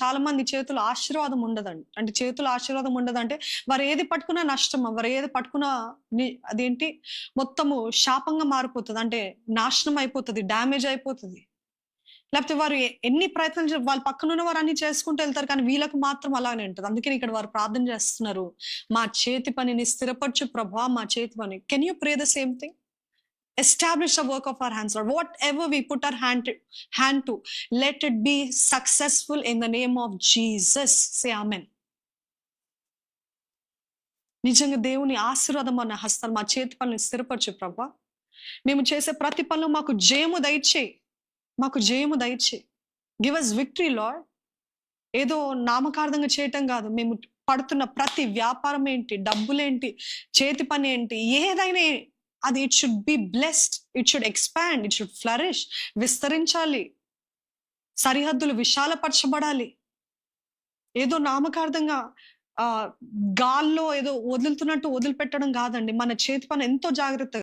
చాలా మంది చేతులు ఆశీర్వాదం ఉండదండి. అంటే చేతులు ఆశీర్వాదం ఉండదంటే వారు ఏది పట్టుకున్నా నష్టం వారు ఏది పట్టుకున్నా అదేంటి? మొత్తము శాపంగా మారిపోతుంది. అంటే నాశనం అయిపోతుంది డ్యామేజ్ అయిపోతుంది. లేకపోతే వారు ఎన్ని ప్రయత్నాలు వాళ్ళ పక్కన ఉన్న వారు అన్ని చేసుకుంటూ వెళ్తారు కానీ వీళ్ళకు మాత్రం అలానే ఉంటుంది. అందుకని ఇక్కడ వారు ప్రార్థన చేస్తున్నారు. మా చేతి పనిని స్థిరపరచు ప్రభా మా చేతి పని. Can you pray the same thing establish the work of our hands whatever we put our hand hand to let it be successful in the name of Jesus say నిజంగా దేవుని ఆశీర్వాదం అన్న హస్తాలు మా చేతి పనులు స్థిరపరచు ప్రభా. మేము చేసే ప్రతి పనులు మాకు జయము దయచేయి మాకు జయము దయచేయి గివ్ అస్ విక్టరీ లాడ్ ఏదో నామకార్థంగా చేయటం కాదు. మేము పడుతున్న ప్రతి వ్యాపారం ఏంటి డబ్బులేంటి చేతి పని ఏంటి ఏదైనా అది it should be blessed it should expand it should flourish విస్తరించాలి. సరిహద్దులు విశాలపరచబడాలి. ఏదో నామకార్థంగా ఆ గాల్లో ఏదో వదులుతున్నట్టు వదిలిపెట్టడం కాదండి. మన చేతి పని ఎంతో జాగ్రత్తగా